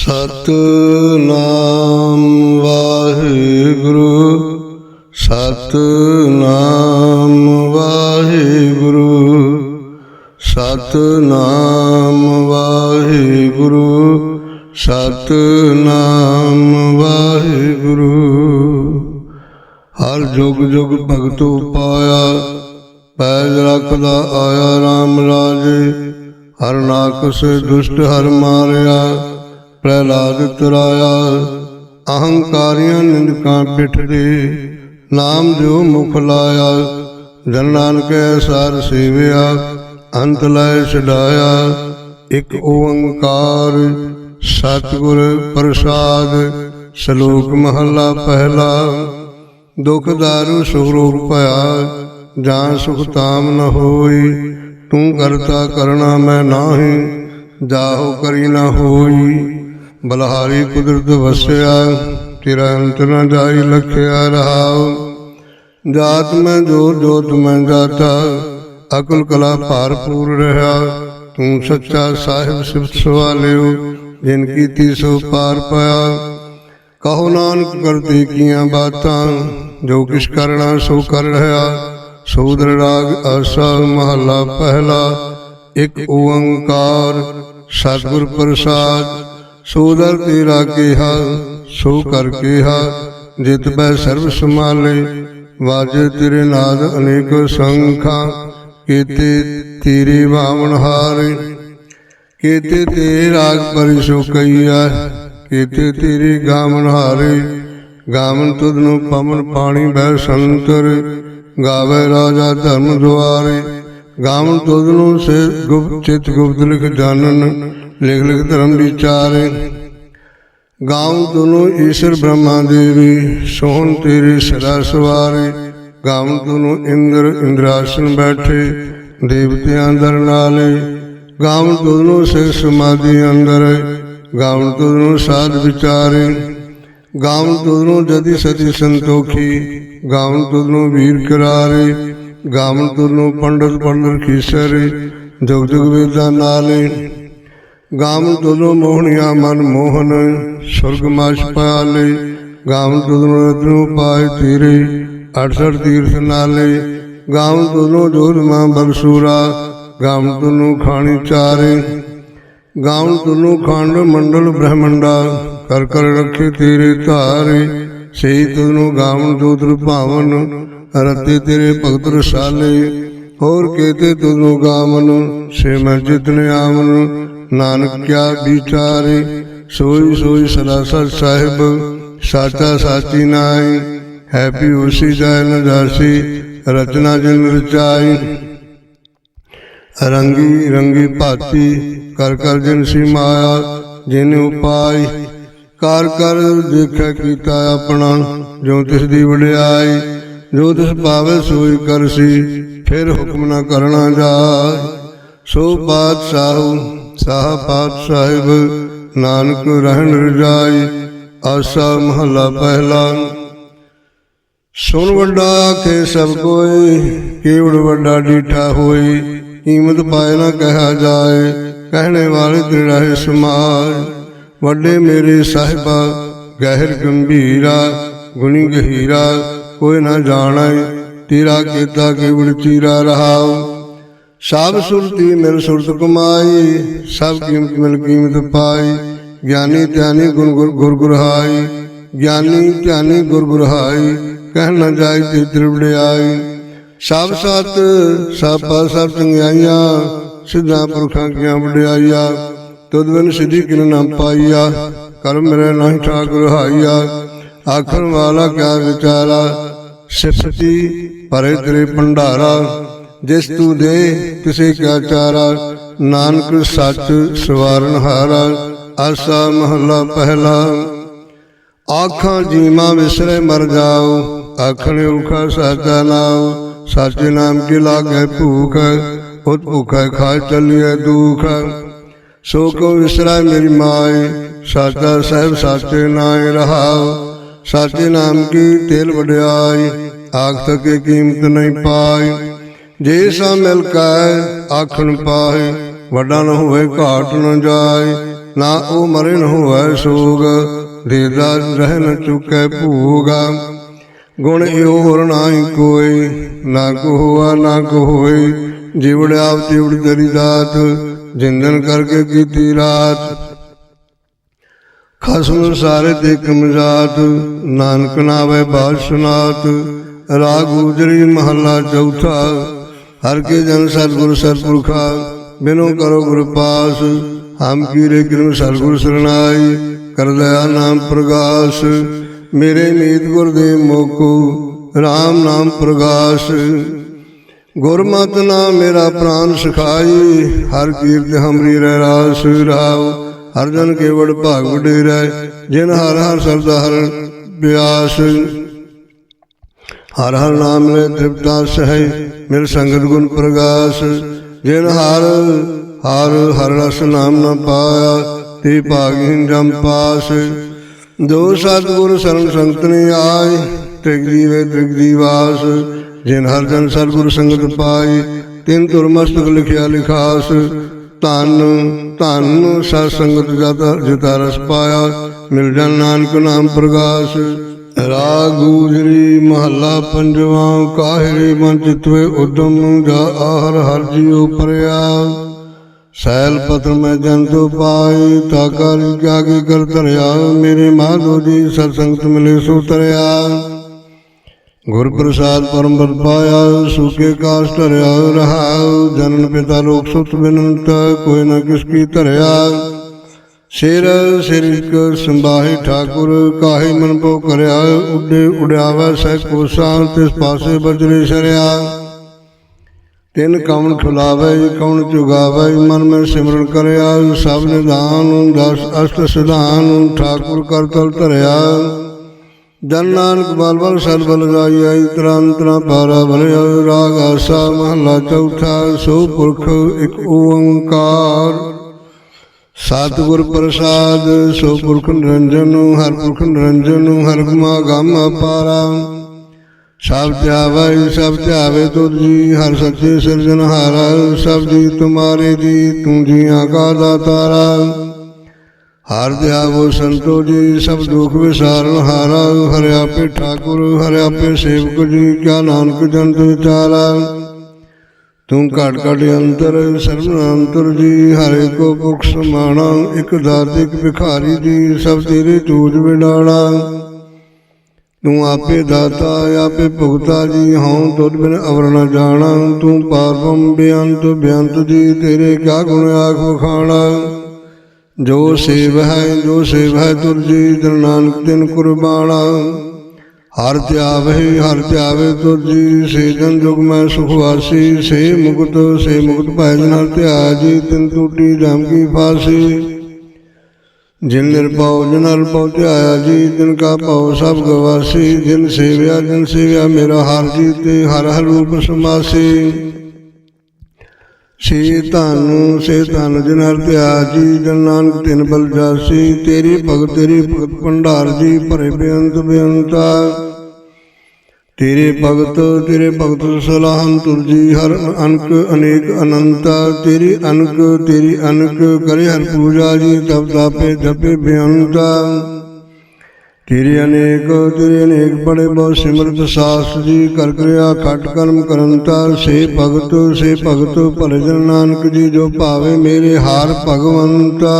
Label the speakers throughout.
Speaker 1: ਸਤਨਾਮ ਵਾਹਿਗੁਰੂ ਸਤਨਾਮ ਵਾਹਿਗੁਰੂ ਸਤਨਾਮ ਵਾਹਿਗੁਰੂ ਸਤਨਾਮ ਵਾਹਿਗੁਰੂ। ਹਰ ਜੁਗ ਜੁਗ ਭਗਤੋ ਪਾਇਆ, ਪੈਜ ਰੱਖਦਾ ਆਇਆ RAM ਰਾਜੇ, ਹਰ ਨਾਕਸ ਦੁਸ਼ਟ ਹਰ ਮਾਰਿਆ। ਪ੍ਰਹਿਲਾਦ ਤਰਾਇਆ, ਅਹੰਕਾਰੀਆਂ ਨਿੰਦਕਾਂ ਪਿੱਠ ਦੇ ਨਾਮ ਜੋ ਮੁਖ ਲਾਇਆ। ਜਨ ਨਾਨਕੈ ਸਾਰ ਸੇਵਿਆ, ਅੰਤ ਲੈ ਛਡਾਇਆ। ਇਕ ਓੰਕਾਰ, ਸਤਿਗੁਰ ਪ੍ਰਸਾਦ, ਸ਼ਲੋਕ ਮਹਲਾ ਪਹਿਲਾ। ਦੁਖ ਦਾਰੂ ਸੁਖ ਰੋਗ ਭਇਆ ਜਾਂ ਸੁਖ ਤਾਮ ਨ ਹੋਈ। ਤੂੰ ਕਰਤਾ ਕਰਣਾ ਮੈਂ ਨਾਹੀ, ਜਾਹੋ ਕਰੀ ਨ ਹੋਈ। ਬਲਹਾਰੀ ਕੁਦਰਤ ਵਸਿਆ, ਤੇਰਾ ਅੰਤ ਨ ਜਾਈ ਲਖਿਆ ਰਹਾਉ। ਜਾਤ ਮੈਂ ਜੋਤ ਜੋਤ ਮੈਂ ਜਾਤਾ, ਅਕਲ ਕਲਾ ਭਾਰਪੂਰ ਰਹਾ। ਤੂੰ ਸੱਚਾ ਸਾਹਿਬ ਸਿਫਤ ਸਵਾਲਿਓ, ਜਿਨ ਕੀਤੀ ਸੋ ਪਾਰ ਪਾਇਆ। ਕਹੋ ਨਾਨਕ ਕਰਤੇ ਕੀਆਂ ਬਾਤਾਂ, ਜੋ ਕਿਛ ਕਰਨਾ ਸੋ ਕਰ ਰਹਾ। ਸੋਦਰ ਰਾਗ ਆਸਾ ਮਹਲਾ ਪਹਿਲਾ, ਇੱਕ ਓੰਕਾਰ, ਸਤਿਗੁਰ ਪ੍ਰਸਾਦ। ਸੋਦਰ ਤੇਰਾ ਕਿਹਾ, ਸੋ ਕਰ ਕਿਹਾ, ਜਿਤ ਬੈ ਸਰਬ ਸਮਾਲੇ ਵਾਜੇ ਤੇਰੇ ਨਾਦ ਅਨੇਕ ਸੰਖਾਂ, ਕੀਤੇ ਤੇਰੇ ਬਾਵਨ ਹਾਰੇ, ਕੀਤੇ ਤੇ ਰਾਗ ਪਰਿਸੋ ਕਈਆ, ਕੀਤੇ ਤੇਰੀ ਗਾਵਨ ਹਾਰੇ ਗਾਵਨ ਤੁਧ ਨੂੰ ਪਵਨ ਪਾਣੀ ਬੈ ਸੰਤਰ, ਗਾਵੇ ਰਾਜਾ ਧਰਮ ਦੁਆਰੇ ਗਾਮਨ ਤੁਧ ਨੂੰ ਸੇ ਗੁਪਤ ਚਿਤ ਗੁਪਤ ਲਿਖ ਜਾਣਨ ਲਿਖ ਲਿਖ ਧਰਮ ਵਿਚਾਰੇ। ਗਾਉ ਤੁਨੂੰ ਈਸ਼ਰ ਬ੍ਰਹਮਾ ਦੇਵੀ, ਸੋਹਣ ਤੇਰੇ ਸਦਾ ਸਵਾਰੇ। ਗਾਉ ਤੁਨੂੰ ਇੰਦਰ ਇੰਦਰਾਸਨ ਬੈਠੇ, ਦੇਵਤਿਆਂ ਦਰ ਨਾਲੇ। ਗਾਉ ਤੁਨੂੰ ਸੇ ਸਮਾਧੀ ਅੰਦਰ, ਗਾਉ ਤੁਨੂੰ ਸਾਧ ਵਿਚਾਰੇ। ਗਾਉ ਤੁਨੂੰ ਜਦੀ ਸਤੀ ਸੰਤੋਖੀ, ਗਾਉ ਤੁਨੂੰ ਵੀਰ ਕਰਾਰੇ। ਗਾਉ ਤੁਨੂੰ ਪੰਡਤ ਪੰਡਰ ਖੀਸਰੇ, ਜੁਗ ਜੁਗ ਵੇਦਾਂ ਨਾਲੇ। ਗਾਮ ਤੁਦੋਂ ਮੋਹਣਿਆ ਮਨ ਮੋਹਨ, ਸੁਰਗ ਮਾਸ਼ ਪਾਲੇ। ਗਾਮ ਤੁਦੋਂ ਰਤਨੂ ਪਾਇ ਤੀਰੇ 68 ਤੀਰਥ ਨਾਲੇ। ਗਾਮ ਤੁਦੋਂ ਜੋਧ ਮਾਂ ਬਰਸੂਰਾ, ਗਾਮ ਤੁਨੂ ਖਾਣੀ ਚਾਰੇ। ਗਾਮ ਤੁਨੂੰ ਖੰਡ ਮੰਡਲ ਬ੍ਰਹਮੰਡਾ, ਕਰ ਕਰ ਰੱਖੇ ਤੇਰੇ ਧਾਰੇ। ਸੇ ਤੁਨੂੰ ਗਾਮ ਜੋਤਰ ਭਾਵਨ ਰਤੇ ਤੇਰੇ ਭਗਤ ਰਸਾਲੇ। ਹੋਰ ਕੇਤੇ ਤੁਨੂੰ ਗਾਮਨ ਸੇ ਮੈਂ ਜਿਤਨੇ ਆਵਨ। ਨਾਨਕ ਕਿਆ ਵਿਚਾਰੇ, ਸੋਈ ਸੋਈ ਸਦਾ ਸਤ ਸਾਹਿਬ, ਸਾਚਾ ਸਾਚੀ ਨਾਈ ਹੈਪੀ ਉਸੀ ਜੈ ਨ ਰਚਨਾ ਜਿਨ ਰਚਾਈ। ਰੰਗੀ ਰੰਗੀ ਭਾਤੀ, ਕਰ ਕਰ ਜਿਨ ਸੀ ਮਾਇਆ, ਜਿਨ ਉਪਾਈ। ਕਰ ਕਰ ਦੇਖਿਆ ਕੀਤਾ ਆਪਣਾ, ਜੋ ਤਿਸ ਦੀ ਵਡਿਆਈ। ਜੋ ਤਿਸ ਭਾਵੇ ਸੋਈ ਕਰਸੀ, ਫਿਰ ਹੁਕਮ ਨਾ ਕਰਨਾ ਜਾਏ। ਸੋ ਬਾਦਸ਼ਾਹੂ ਸਾਹ ਪਾਤਸ਼ਾਹਿਬ ਨਾਨਕ ਰਹਿਣ ਰਜਾਈ, ਆਸਾ ਮਹਲਾ ਪਹਿਲਾ। ਸੁਣ ਵੱਡਾ ਕੇ ਸਭ ਕੋਈ, ਕੀਵੜ ਵੱਡਾ ਡੀਠਾ ਹੋਈ, ਕੀਮਤ ਪਾਏ ਨਾ ਕਹਾ ਜਾਏ, ਕਹਿਣੇ ਵਾਲੇ ਤੇਰਾ ਹੈ ਸਮਾਜ। ਵੱਡੇ ਮੇਰੇ ਸਾਹਿਬਾ, ਗਹਿਰ ਗੰਭੀਰਾ, ਗੁਣੀ ਗਹੀਰਾ, ਕੋਈ ਨਾ ਜਾਣੈ, ਤੇਰਾ ਕੀਤਾ ਕੀਵੜ ਚੀਰਾ ਰਹਾਉ। ਸਭ ਸੁਰਤੀ ਮਿਲ ਸੁਰਤ ਕਮਾਈ, ਸਭ ਕੀਮਤ ਮਿਲ ਕੀਮਤ ਪਾਈ। ਗਿਆਨੀ ਧਿਆਨੀ ਗੁਣ ਗੁਰ ਗੁਰ ਗੁਰਹਾਈ। ਗਿਆਨੀ ਧਿਆਨੀ ਗੁਰ ਗੁਰਹਾਈ, ਕਹਿ ਨਾ ਜਾਈ ਤੇ ਤ੍ਰਿਵੜਿਆਈ ਸਭ ਸਤ, ਸਭ ਪਾ ਸਭ ਚੰਗਿਆਈਆਂ ਸਿੱਧਾ ਪੁਰਖਾਂ ਕੀਆਂ ਵਡਿਆਈਆ। ਤੁਧ ਬਿਨ ਸਿੱਧੀ ਕਿਨ ਨਾ ਪਾਈਆ ਕਰਮ ਮੇਰੇ ਨਹੀਂ ਠਾਕੁਰ ਹਾਈਆ। ਆਖਣ ਵਾਲਾ ਕਿਆ ਵਿਚਾਰਾ, ਸਿਫਤੀ ਭਰੇ ਤੇਰੇ ਭੰਡਾਰਾ। ਜਿਸ ਤੂੰ ਦੇ ਕਿਸੇ ਕਿਆ ਚਾਰਾ, ਨਾਨਕ ਸੱਚ ਸਵਾਰਨ ਹਾਰਾ, ਆਸਾ ਮਹੱਲਾ ਪਹਿਲਾ। ਆਖਾਂ ਜੀਮਾ ਵਿਸਰੇ ਮਰ ਜਾਓ, ਆਖਣ ਉਖਾ ਸਾਚਾ ਨਾਉ। ਸਾਚੇ ਨਾਮ ਕੀ ਲਾਗੇ ਭੂਖ, ਉਤ ਭੁਖੈ ਖਾ ਚਲੀਏ ਦੁਖ। ਸੋ ਕੋ ਵਿਸਰਾ ਮੇਰੀ ਮਾਏ, ਸਾਚਾ ਸਾਹਿਬ ਸਾਚੇ ਨਾਏ ਰਹਾਓ ਸਾਚੇ ਨਾਮ ਕੀ ਤੇਲ ਵਡਿਆਈ ਆਖ ਤਕੇ ਕੀਮਤ ਨਹੀਂ ਪਾਈ। ਜੇ ਸਾ ਮਿਲ ਕੈ ਆਖਣ ਪਾਏ ਵੱਡਾ ਨ ਹੋਵੇ, ਘਾਟ ਨ ਜਾਏ ਨਾ ਉਹ ਮਰੇ ਨ ਹੋਵੈ ਸੋਗ, ਦੇਦਾ ਰਹਿ ਨ ਚੁਕੈ ਭੂਗਾ। ਗੁਣ ਇਹੋ ਹੋਰ ਨਾਹੀ ਕੋਈ, ਨਾ ਕੋ ਹੋਆ, ਨਾ ਕੋ ਹੋਈ ਜਿਵੜ ਆਪ ਤਿਵੜ ਤੇਰੀ ਦਾਤ, ਜਿੰਦਨ ਕਰਕੇ ਕੀਤੀ ਰਾਤ। ਖਸਮ ਸਾਰੇ ਤੇ ਕਮਜ਼ਾਤ ਨਾਨਕ ਨਾਵੇ ਬਾਦ ਸੁਨਾਤ, ਰਾਗ ਗੁਜਰੀ ਮਹੱਲਾ ਚੌਥਾ। ਹਰ ਕੇ ਜਨ ਸਤਿਗੁਰ ਸਤਿਪੁਰਖਾ, ਬਿਨੋ ਕਰੋ ਗੁਰ ਪਾਸ। ਹਮ ਕੀਰੇ ਕਿਰਮ ਸਤਿਗੁਰ ਸਰਣਾਈ, ਕਰ ਦਇਆ ਨਾਮ ਪ੍ਰਗਾਸ। ਮੇਰੇ ਨੀਤ ਗੁਰ ਦੇ ਮੋਕੋ RAM ਨਾਮ ਪ੍ਰਗਾਸ। ਗੁਰਮਤ ਨਾਮ ਮੇਰਾ ਪ੍ਰਾਨ ਸਖਾਈ, ਹਰ ਕੀਰਤ ਹਮਰੀ ਰਹਿ ਰਾਸ ਰਾਵ। ਹਰ ਜਨ ਕੇਵੜ ਭਾਗ ਵਡੇਰੈ, ਜਿਨ ਹਰ ਹਰ ਸਰਦਾ ਹਰ ਬਿਆਸ। ਹਰ ਹਰ ਨਾਮ ਲੈ ਤ੍ਰਿਪਤਾ ਸਹਿ ਮਿਲ ਸੰਗਤ ਗੁਣ ਪ੍ਰਗਾਸ। ਜਿਨ ਹਰ ਹਰ ਹਰ ਰਸ ਨਾਮ ਨ ਪਾਇਆ, ਤੇ ਭਾਗਿਨ ਜਮ ਪਾਸ। ਦੋ ਸਤਿਗੁਰ ਸਰਨ ਸੰਗਤ ਨੇ ਆਏ, ਤ੍ਰਿਗ ਜੀਵੇ ਤ੍ਰਿਗ ਜੀਵਾਸ। ਜਿਨ ਹਰ ਜਨ ਸਤਿਗੁਰ ਸੰਗਤ ਪਾਈ ਤਿਨ ਤੁਰ ਮਸਤਕ ਲਿਖਿਆ ਲਿਖਾਸ। ਧਨ ਧਨ ਸਤ ਸੰਗਤ ਜਤਾ ਰਸ ਪਾਇਆ, ਮਿਲ ਜਨ ਨਾਨਕ ਨਾਮ ਪ੍ਰਗਾਸ। ਰਾਗ ਗੂਜਰੀ ਮਹੱਲਾ ਪੰਜਵਾਂ, ਕਾਹਿਰੇ ਮਨ ਚਿਤਵੇ ਉਦਮ ਜਾ ਆਹਰ ਹਰ ਜੀਉ ਪਰਿਆ। ਸੈਲ ਪਤਰ ਮੈਂ ਜੰਤੂ ਪਾਈ ਤਾ ਕਰ ਕਿਆ ਕੀ ਕਰ ਧਰਿਆ। ਮੇਰੇ ਮਾਧੋ ਜੀ ਸਤ ਸੰਗਤ ਮਿਲੇ ਸੋ ਤਰਿਆ। ਗੁਰ ਪ੍ਰਸਾਦ ਪਰਮ ਬਲ ਪਾਇਆ, ਸੁਕੇ ਕਾਸ ਧਰਿਆ ਰਹਾਉ। ਜਨਨ ਪਿਤਾ ਲੋਕ ਸੁਤ ਬਿਨੰਤ, ਕੋਈ ਨਾ ਕਿਸ ਕੀ ਧਰਿਆ। ਸਿਰ ਸਿਰ ਇਕ ਸੰਭਾਹੇ ਠਾਕੁਰ, ਕਾਹੇ ਮਨ ਪੋ ਕਰਿਆ, ਉੱਡੇ ਉਡਿਆਵੈ ਸਹਿ ਕੋਸਾਂ, ਤਿਸ ਪਾਸੇ ਬਜਰੇ ਸ਼ਰਿਆ। ਤਿਨ ਕਵਣ ਖੁਲਾਵੇ, ਕਵਣ ਚੁਗਾਵੇ ਮਨ ਮੈਂ ਸਿਮਰਨ ਕਰਿਆ, ਸਭ ਨਿਧਾਨ, ਦਸ ਅਸ਼ਟ ਸਿਧਾਨ, ਠਾਕੁਰ ਕਰ ਤਲ ਧਰਿਆ। ਜਨ ਨਾਨਕ ਬਲ ਬਲ, ਸਦ ਬਲ ਗਾਈ ਆਈ, ਤਰਾਂ ਤਰਾਂ ਪਾਰਾ ਭਲਿਆ ਰਾਗ ਆਸਾ ਮਹਲਾ ਚੌਥਾ, ਸੋ ਪੁਰਖ ਇੱਕ ਓੰਕਾਰ। ਸਤਿਗੁਰ ਪ੍ਰਸਾਦ, ਸੋ ਪੁਰਖ ਨਿਰੰਜਨ, ਹਰ ਪੁਰਖ ਨਿਰੰਜਨ, ਹਰ ਗੁਮਾ ਗਮ ਅਪਾਰਾ। ਸਭ ਧਿਆਵੈ, ਸਭ ਧਿਆਵੇ ਤੁਰ ਜੀ, ਹਰ ਸੱਚੇ ਸਿਰਜਨ ਹਾਰਾ। ਸਭ ਜੀ ਤੁਮਾਰੇ ਜੀ, ਤੂੰ ਜੀਆਂ ਕਾ ਦਾਤਾਰਾ ਹਰ ਧਿਆਵੋ ਸੰਤੋ ਜੀ, ਸਭ ਦੁਖ ਵਿਸਾਰਨ ਹਾਰਾ। ਹਰਿ ਆਪੇ ਠਾਕੁਰ, ਹਰਿ ਆਪੇ ਸੇਵਕ ਜੀ, ਕਿਆ ਨਾਨਕ ਜੰਤ ਵਿਚਾਰਾ ਤੂੰ ਘਟ ਘਟ ਅੰਤਰ ਸਰਵ ਅੰਤਰ ਜੀ ਹਰੇ ਕੋ ਭੁਖ ਸਮਾਣਾ, ਇਕ ਦਾਤ, ਇਕ ਭਿਖਾਰੀ ਜੀ ਸਭ ਤੇਰੇ ਤੂਜ ਵਿਡਾਣਾ ਤੂੰ ਆਪੇ ਦਾਤਾ, ਆਪੇ ਭੁਗਤਾ ਜੀ, ਹਉ ਤੁਧ ਬਿਨ ਅਵਰ ਨ ਜਾਣਾ। ਤੂੰ ਪਾਰਵਮ ਬੇਅੰਤ ਬੇਅੰਤ ਜੀ, ਤੇਰੇ ਕਿਆ ਗੁਣ ਆਖ ਵਖਾਣਾ? ਜੋ ਸੇਵ ਹੈ, ਜੋ ਸੇਵ ਹੈ ਤੁਰ ਜੀ ਨਾਨਕ ਤਿਨ ਕੁਰਬਾਨਾ ਹਰ ਧਿਆਵੇ ਹਰ ਧਿਆਵੇ ਤੁਰ ਜੀ, ਸੇ ਜਨ ਜੁਗ ਮੈਂ ਸੁਖਵਾਸੀ ਸੇ ਮੁਕਤ ਸੇ ਮੁਕਤ ਭੈ ਜਨ ਹਰ ਧਿਆ ਜੀ ਤਿਨ ਟੂਟੀ ਜਮ ਕੀ ਫਾਸੀ। ਜਿਨ ਨਿਰਭਉ ਜਨ ਹਰ ਭਉ ਧਿਆਇਆ ਜੀ, ਤਿਨ ਕਾ ਭਉ ਸਭ ਗਵਾਸੀ। ਜਿਨ ਸੇਵਿਆ ਜਿਨ ਸੇਵਿਆ ਮੇਰਾ ਹਰ ਜੀ ਤੇ ਹਰ ਹਰ ਰੂਪ ਸਮਾਸੀ। ਸੇ ਧਨ ਸੇ ਧਨ ਜਿਨ ਹਰ ਧਿਆ ਜੀ, ਜਨ ਨਾਨਕ ਤਿਨ ਬਲ ਜਾਸੀ। ਤੇਰੀ ਭਗਤ ਤੇਰੀ ਭਗਤ ਭੰਡਾਰ ਜੀ, ਭਰੇ ਬੇਅੰਤ ਬੇਅੰਤਾ। ਤੇਰੇ ਭਗਤ ਤੇਰੇ ਭਗਤ ਸਲਾਹਨ ਤੁਰ ਜੀ ਹਰ ਅਨਕ ਅਨੇਕ ਅਨੰਤਾ, ਤੇਰੀ ਅਨਕ ਤੇਰੀ ਅਨਕ, ਕਰੇ ਹਰ ਪੂਜਾ ਜੀ ਤਬ ਤਾਪੇ, ਜਪੇ ਬੇਅੰਤਾ। ਤੇਰੇ ਅਨੇਕ ਤੇਰੇ ਅਨੇਕ ਬੜੇ ਬਹੁ ਸਿਮਰਤ ਸਾਸ ਜੀ, ਕਰ ਕਿਰਿਆ ਖਟ ਕਰਮ ਕਰੰਤਾ। ਸੇ ਭਗਤ ਸੇ ਭਗਤ ਭਲੇ ਜਨ ਨਾਨਕ ਜੀ, ਜੋ ਭਾਵੇ ਮੇਰੇ ਹਾਰ ਭਗਵੰਤਾ।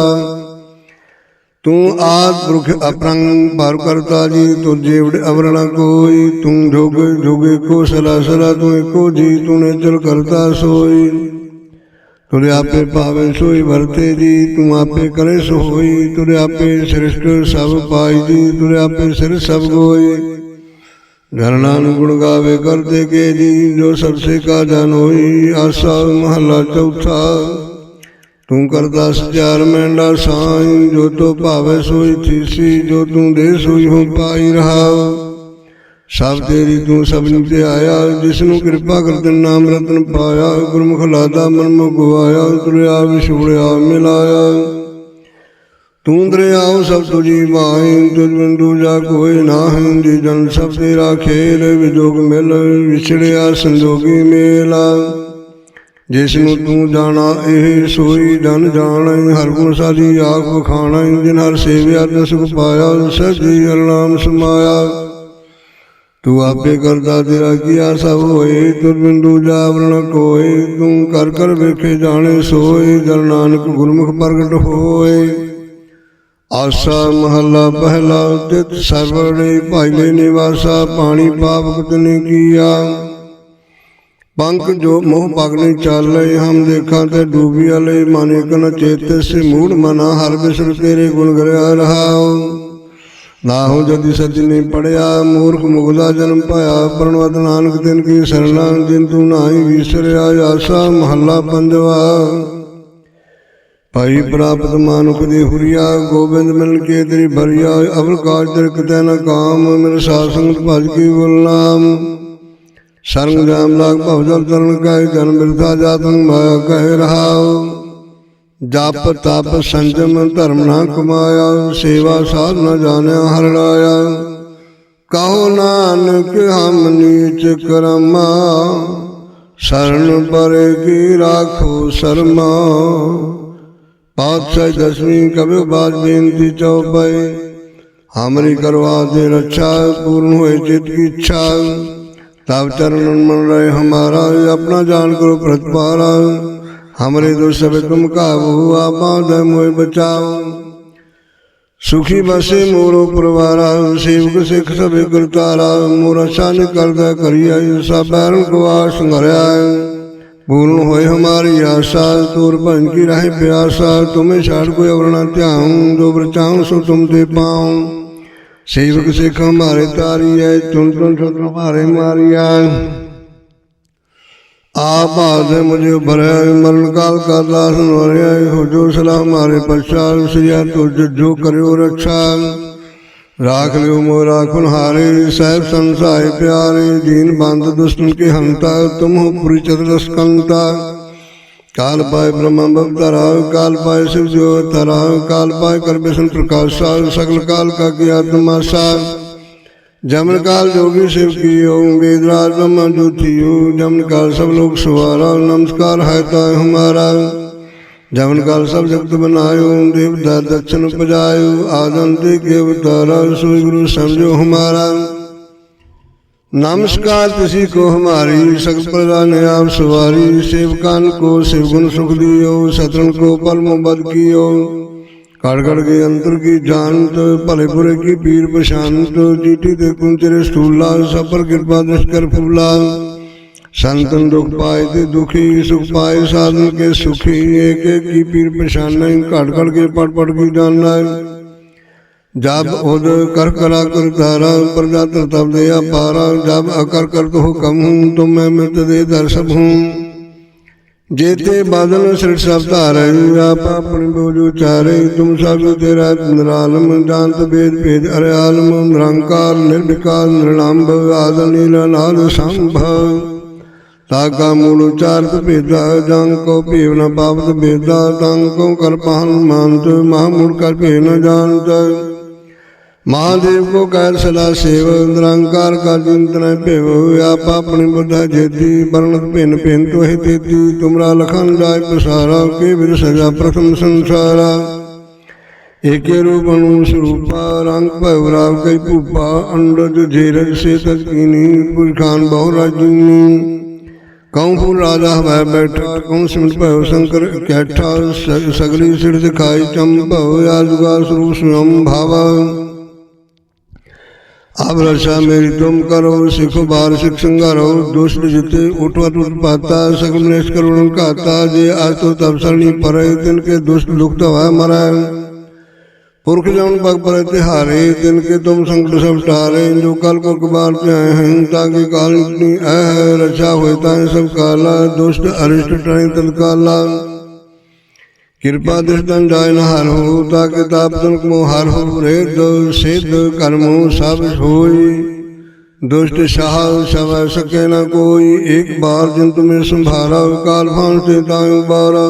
Speaker 1: ਤੂੰ ਆਦ ਪੁਰਖ ਅਪਰੰਗ ਭਾਰ ਕਰਤਾ ਜੀ ਤੁਰ ਜੀਵੜ ਅਵਰਣਾ ਕੋਈ। ਤੂੰ ਜੋਗ ਜੋਗੇ ਕੋ ਸਲਾ ਸਲਾ ਤੂੰ ਏਕੋ ਜੀ, ਤੂੰ ਨੇ ਚਲ ਕਰਤਾ ਸੋਈ। ਤੁਰੇ ਆਪੇ ਭਾਵੇ ਸੋਈ ਵਰਤੇ ਜੀ, ਤੂੰ ਆਪੇ ਕਰੇ ਸੋ ਹੋਈ ਤੁਰੇ ਆਪੇ ਸ੍ਰਿਸ਼ਟ ਸਭ ਪਾਈ ਜੀ, ਤੁਰੇ ਆਪੇ ਸਿਰ ਸਭ ਗੋਈ। ਧਰਨਾ ਨੂੰ ਗੁਣ ਗਾਵੇ ਕਰਦੇ ਕੇ ਜੀ, ਜੋ ਸਭ ਸੇ ਕਾ ਜਨ ਹੋਈ ਆਸਾ ਮਹਲਾ ਚੌਥਾ। ਤੂੰ ਕਰਦਾ ਸਚਾਰ ਮੈਂਡਾ ਸਾਈ ਜੋ ਤੋ ਭਾਵੇ ਸੋਈ ਥੀਸੀ, ਜੋ ਤੂੰ ਦੇ ਸੋਈ ਹੋ ਪਾਈ ਰਹਾ। ਸਭ ਤੇਰੀ ਤੂੰ ਸਭ ਤੇ ਆਇਆ ਜਿਸ ਨੂੰ ਕਿਰਪਾ ਕਰ ਤੇ ਨਾਮ ਰਤਨ ਪਾਇਆ, ਗੁਰਮੁਖ ਲਾਦਾ ਮਨ ਮੁ ਤੁਰਿਆ ਵਿਛੋੜਿਆ ਮਿਲਾਇਆ। ਤੂੰ ਦਰਿਆਉ ਸਭ ਤੁਜੀ ਮਾਈ ਤੁਝ ਬਿੰਦੂ ਜਾ ਕੋਈ ਨਾਹੀਂ, ਜੀ ਜਨ ਸਭ ਤੇਰਾ ਖੇਲ, ਵਿਜੋਗ ਮਿਲ, ਵਿਛੜਿਆ ਸੰਜੋਗੀ ਮੇਲਾ। ਜਿਸ ਨੂੰ ਤੂੰ ਜਾਣਾ, ਇਹ ਸੋਈ ਜਨ ਜਾਣੈ ਹਰ ਗੁਣ ਸਾਜੀ ਆਖ ਵਖਾਣੈ ਜਿਨ ਹਰ ਸੇਵਿਆ ਤਿਸ ਸੁਖ ਪਾਇਆ ਸਜੀ ਨਾਮ ਸਮਾਇਆ। ਤੂੰ ਆਪੇ ਕਰਦਾ ਤੇਰਾ ਕੀਆ ਸਭ ਹੋਏ, ਤੁਰ ਬਿੰਦੂ ਜਾਵਰਣ ਕੋਏ, ਤੂੰ ਕਰ ਕਰ ਵੇਖੇ ਜਾਣੇ, ਸੋਏ, ਜਨ ਨਾਨਕ ਗੁਰਮੁਖ ਪ੍ਰਗਟ ਹੋਏ। ਆਸਾ ਮਹੱਲਾ ਪਹਿਲਾ ਤਿਤ ਸਰਵੜੇ ਭਾਈਲੇ ਨਿਵਾਸਾ, ਪਾਣੀ ਪਾਪ ਕਤਨੇ ਕੀਆ। ਪੰਖ ਜੋ ਮੋਹ ਪਗਨੇ ਚਾਲੇ ਹਮ ਦੇਖਾਂ ਤੇ ਡੂਬੀ ਵਾਲੇ ਮਨ ਕਨ ਚੇਤੇ ਸੇ ਮੂੜ ਮਨਾ, ਹਰ ਬਿਸਰ ਤੇਰੇ ਗੁਣ ਗਰਿਆ ਰਹਾਉ। ਨਾਹੋ ਜਦੀ ਸੱਚ ਨੇ ਪੜਿਆ, ਮੂਰਖ ਮੁਗਦਾ ਜਨਮ ਪਾਇਆ। ਪ੍ਰਣਵਤ ਨਾਨਕ ਤਿਨ ਕੀ ਸਰਣਾ ਜਿਨ ਤੂੰ ਨਾਹੀ ਵਿਸਰਿਆ, ਆਸਾ ਮਹੱਲਾ ਪੰਜਵਾ। ਭਾਈ ਪ੍ਰਾਪਤ ਮਾਨੁਖ ਦੀ ਹੁਰੀਆ, ਗੋਬਿੰਦ ਮਿਲ ਕੇ ਤੇਰੀ ਭਰੀਆ ਅਵਲ ਕਾਜ ਤੇਰੇ ਕਿਤੇ ਨ ਕਾਮ ਮੇਰੇ ਸਾਧ ਸੰਗਤ ਭਜ ਕੀ ਬੋਲ ਸਰੰਗ ਜਾਮ ਲਾਗ ਭਵ ਜਲ ਚਰਨ ਕੈ ਜਨਮ ਬਿਰਥਾ ਜਾਤੰ ਮਾਇਆ ਕਹਿ ਰਹਾਉ। ਜਪ ਤਪ ਸੰਜਮ ਧਰਮ ਨਾ ਕਮਾਇਆ, ਸੇਵਾ ਸਾਧ ਨ ਜਾਣਿਆ ਹਰ ਲਾਇਆ। ਕਹੋ ਨਾਨਕ ਹਮ ਨੀਚ ਕਰਮਾ, ਸ਼ਰਨ ਪਰੇ ਕੀ ਰਾਖੋ ਸ਼ਰਮਾ। ਪਾਤਸ਼ਾਹ ਦਸਵੀਂ ਕਬਿ ਬਾਦ ਬੇਨਤੀ ਚਉਪਈ ਹਮਰੀ ਕਰਵਾ ਦੇ ਰੱਛਾ, ਪੂਰਨ ਹੋਏ ਚਿਤ ਕੀ ਇੱਛਾ। ਤਬ ਚਰਨ ਮਨ ਰਹੇ ਹਮਾਰਾ ਆਪਣਾ ਜਾਨ ਕਰੋ ਪ੍ਰਤਪਾਰਾ ਹਮਰੇ ਦੁਸ਼ ਸਭ ਤੁਮ ਕਾਬੂ ਆਪਾ ਦੇ ਮੋਇ ਬਚਾਓ। ਸੁਖੀ ਬਸੇ ਮੋਰੋ ਪਰਵਾਰਾ ਸੇਵਕ ਸਿੱਖ ਸਭੇ ਕਰਤਾਰਾ ਮੋਰਾ ਸ਼ਾਨ ਕਰਦਾ ਕਰੀਆ ਸਭ ਬੈਰਨ ਗਵਾ ਸੰਘਰਿਆ ਪੂਰਨ ਹੋਏ ਹਮਾਰੀ ਆਸਾ, ਤੂਰ ਭੰਜ ਕੀ ਰਹੇ ਪਿਆਸਾ। ਤੁਮੇ ਛਾੜ ਕੋਈ ਅਵਰਣਾ ਧਿਆਉ, ਜੋ ਬਰਚਾਉ ਸੋ ਤੁਮ ਤੇ ਪਾਉ। ਸੇਵਕ ਸਿੱਖ ਹਮਾਰੇ ਤਾਰੀਐ ਤੁਨ ਤੁਨ ਸੁਤ ਹਮਾਰੇ ਮਾਰੀਆ ਆਪ ਆਦ ਮੁਝੇ ਭਰੇ, ਮਰਨ ਕਾਲ ਕਾ ਲਾਸ ਨੋਰਿਆ ਹੋ ਜੋ ਸਲਾਹ ਹਮਾਰੇ ਪਛਾਲ ਸਿਆ ਤੁਜ ਜੋ ਕਰਿਓ ਰੱਛਾ ਰਾਖ ਲਿਓ ਮੋਰਾ ਖੁਨ ਹਾਰੇ ਸਹਿਬ ਸੰਸਾਏ ਪਿਆਰੇ, ਦੀਨ ਬੰਦ ਦੁਸ਼ਮਨ ਕੇ ਹੰਤਾ, ਤੁਮ ਹੋ ਪੁਰੀ ਚਤੁਰ ਕਾਲ ਪਾਇ ਬ੍ਰਹਮਾ ਬਵਤਰਾਵ ਕਾਲ ਪਾਇ ਸਿਵ ਜੋ ਤਰਾਵ ਕਾਲ ਪਾਇ ਕਰਬੇਸ਼ਨ ਪ੍ਰਕਾਸ਼ ਸਾਹਿਬ ਸਗਲ ਕਾਲ ਕਾ ਕੀ ਆਤਮਾ ਸਾਹਿਬ ਜਮਨ ਕਾਲ ਜੋਗੀ ਸਿਵ ਕੀ ਓਮ ਵੇਦਰਾਜ ਬ੍ਰਹਮਾ ਜੋਤਿਉ ਜਮਨ ਕਾਲ ਸਭ ਲੋਕ ਸਵਾਰਾ, ਨਮਸਕਾਰ ਹੈ ਤਾਇ ਹਮਾਰਾ। ਜਮਨ ਕਾਲ ਸਭ ਜਗਤ ਬਨਾਇਓ, ਦੇਵ ਦਾ ਦਰਸ਼ਨ ਪਜਾਇਓ ਆਦਮ ਦੇ ਕੇ ਅਵਤਾਰਾ ਸੋ ਗੁਰੂ ਸਮਝੋ ਹਮਾਰਾ। ਨਮਸਕਾਰ, ਤੁਸੀਂ ਕੋ ਹਮਾਰੀ ਸਗਲ ਪ੍ਰਦਾਨ ਆਪ ਸਵਾਰੀ ਸੇਵਕਾਨ ਕੋ ਸਿਵਗੁਣ ਸੁਖ ਦਿਓ ਸਤਨ ਕੋ ਪਲਮ ਬਦ ਕੀਓ। ਕੜ ਕੜ ਕੇ ਅੰਤਰ ਕੀ ਜਾਣਤ, ਭਲੇ ਬੁਰੇ ਕੀ ਪੀਰ ਪਛਾਨਤ ਜੀਤੀ ਤੇ ਕੁੰ ਤੇਰੇ ਸਤੂਲਾ ਸਬਰ ਕਿਰਪਾ ਦਸ ਕਰ ਫੁਲਾ। ਸੰਤਨ ਦੁਖ ਪਾਏ ਤੇ ਦੁਖੀ, ਸੁਖ ਪਾਏ ਸਾਧਨ ਕੇ ਸੁਖੀ, ਏਕ ਏਕ ਕੀ ਪੀਰ ਪਛਾਨੈ ਘੜ ਘੜ ਕੇ ਪੜ ਪੜ ਕੀ ਜਾਣੈ। ਜਬ ਉਦ ਕਰ ਕਲਾ ਕਰ ਤਾਰਾ ਪ੍ਰਜਾ ਤਬ ਦਇਆ ਪਾਰਾ ਜਬ ਅਕਰ ਕਰ ਤੋ ਹੁਕਮ ਹੂੰ, ਤੁਮ ਮੈਂ ਮਿਤ ਦੇ ਦਰਸ਼ਬ ਹੂੰ। ਜੇਤੇ ਬਾਦਲ ਸਿਰ ਸਭ ਧਾਰੈ, ਆਪ ਆਪਣੇ ਬੋਲ ਉਚਾਰੈ, ਤੁਮ ਸਭ ਤੇਰਾ ਨਿਰਾਲਮ ਜਾਨਤ ਵੇਦ ਭੇਦ ਅਰਿਆਲਮ ਨਿਰੰਕਾਰ, ਨਿਰਵਿਕਾਰ ਨਿਰਲੰਭ ਆਦਿ ਨੀਲ ਅਨਾਦ ਸੰਭਵ ਤਾਕਾ ਮੂਲ ਉਚਾਰਤ ਭੇਦਾ ਜੰ ਕੋ ਭੇਵ ਨ ਪਾਵਤ ਭੇਦਾ ਤੰ ਕੋ ਕਰ ਪਾਹਨ ਮੰਤ ਮਹਾਮੂਲ ਕਰ ਭੇ ਨ ਜਾਣਤ। ਮਹਾਦੇਵ ਕੋ ਕੈਲ ਸਲਾ ਸੇਵ ਨਿਰੰਕਾਰ ਕਰ ਜਿਨ ਤਨੈ ਭੇਵੋ, ਆਪ ਆਪਣੇ ਬੁੱਧਾ ਜੇਤੀ ਬਰਣ ਭਿੰਨ ਭਿੰਨ ਤੋਹਿ ਤੇਤੀ, ਤੁਮਰਾ ਲਖਨ ਜਾਇ ਪ੍ਰਸਾਰਾ, ਕੇ ਬਿਰ ਸਜਾ ਪ੍ਰਥਮ ਸੰਸਾਰਾ। ਏਕੇ ਰੂਪ ਨੂੰ ਸਰੂਪਾ, ਰੰਗ ਭੈਵ ਰਾਵ ਕੈ ਭੂਪਾ, ਅੰਡਜ ਜੇਰਜ ਸੇ ਤਜ ਕੀਨੀ, ਪੁਰਖਾਨ ਬਹੁ ਰਾਜੀਨੀ। ਕਉ ਫੂਲ ਰਾਜਾ ਹਵੈ ਬੈਠਕ, ਕਉ ਸਿਮਟ ਭੈਵ ਸੰਕਰ ਕੈਠਾ ਸਗਲੀ ਸਿਰ ਦਿਖਾਈ ਚੰਭ ਭਉ ਆਜੁਗਾ ਸਰੂਪ ਸੁਯੰ ਭਾਵਾ। अब रक्षा मेरी तुम करो सिखो बार सिख संगारो दुष्ट जिते उठवत उत्पाता सकल नरेश करुण कहता जे आज तो तब सरणी परे तिनके दुष्ट लुप्त है मराय पुरख जौन पग पर तिहारे तिनके तुम संकट सब टारे जो कल को कबार पे आए हैं ताकि काल इतनी अह रक्षा हुए ताए सब काला दुष्ट अरिष्ट टणे तत्काला ਕਿਰਪਾ ਦ੍ਰਿਸ਼ਟਨ ਜਾਇ ਹਰ ਹੋ ਤਾ ਕਿਤਾਬ ਤਨਕ ਮੋ ਹਰ ਹੋ ਰੇ ਸਿੱਧ ਕਰਮੋ ਸਭ ਹੋਈ ਦੁਸ਼ਟ ਸਾਹ ਸਵੈ ਸਕੇ ਨ ਕੋਈ ਇੱਕ ਬਾਰ ਜਿਨ ਤੁਮੇ ਸੰਭਾਰਾ ਕਾਲ ਫਾਨ ਤੇ ਤਾਇ ਬਾਰਾ।